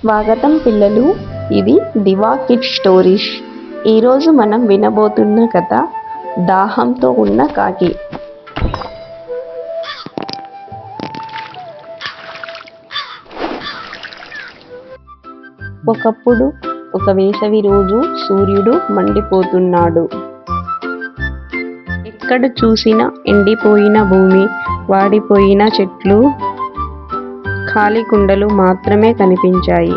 స్వాగతం పిల్లలు. ఇది దివా కిడ్ స్టోరీస్. ఈరోజు మనం వినబోతున్న కథ దాహంతో ఉన్న కాకి. ఒకప్పుడు ఒక వేసవి రోజు సూర్యుడు మండిపోతున్నాడు. ఎక్కడ చూసినా ఎండిపోయిన భూమి వాడిపోయిన చెట్లు ఖాళీ కుండలు మాత్రమే కనిపించాయి.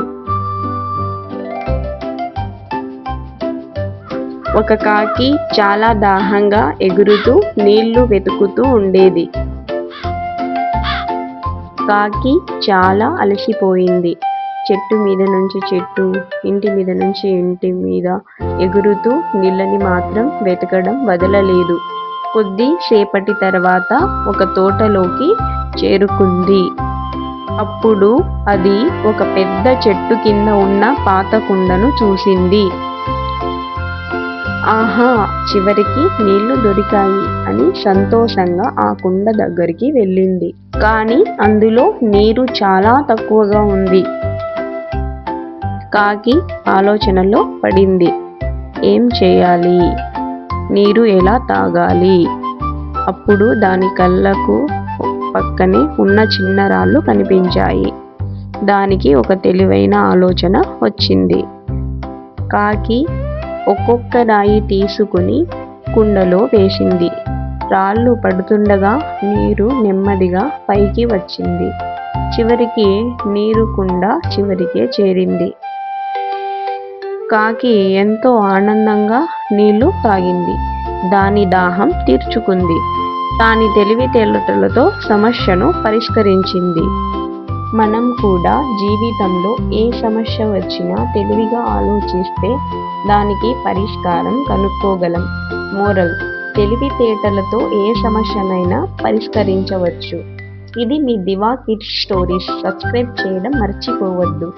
ఒక కాకి చాలా దాహంగా ఎగురుతూ నీళ్ళు వెతుకుతూ ఉండేది. కాకి చాలా అలసిపోయింది. చెట్టు మీద నుంచి చెట్టు ఇంటి మీద నుంచి ఇంటి మీద ఎగురుతూ నీళ్ళని మాత్రం వెతకడం వదలలేదు. కొద్ది సేపటి తర్వాత ఒక తోటలోకి చేరుకుంది. అప్పుడు అది ఒక పెద్ద చెట్టు కింద ఉన్న పాత కుండను చూసింది. ఆహా చివరికి నీళ్ళు దొరికాయి అని సంతోషంగా ఆ కుండ దగ్గరికి వెళ్ళింది. కానీ అందులో నీరు చాలా తక్కువగా ఉంది. కాకి ఆలోచనలో పడింది. ఏం చేయాలి? నీరు ఎలా తాగాలి? అప్పుడు దాని కళ్ళకు పక్కనే ఉన్న చిన్న రాళ్ళు కనిపించాయి. దానికి ఒక తెలివైన ఆలోచన వచ్చింది. కాకి ఒక్కొక్క రాయి తీసుకుని కుండలో వేసింది. రాళ్ళు పడుతుండగా నీరు నెమ్మదిగా పైకి వచ్చింది. చివరికి నీరు కుండ చివరికే చేరింది. కాకి ఎంతో ఆనందంగా నీళ్ళు తాగింది. దాని దాహం తీర్చుకుంది. దాని తెలివితేటలతో సమస్యను పరిష్కరించింది. మనం కూడా జీవితంలో ఏ సమస్య వచ్చినా తెలివిగా ఆలోచిస్తే దానికి పరిష్కారం కనుక్కోగలం. మోరల్ తెలివితేటలతో ఏ సమస్యనైనా పరిష్కరించవచ్చు. ఇది మీ దివా కిడ్స్ స్టోరీస్. సబ్స్క్రైబ్ చేయడం మర్చిపోవద్దు.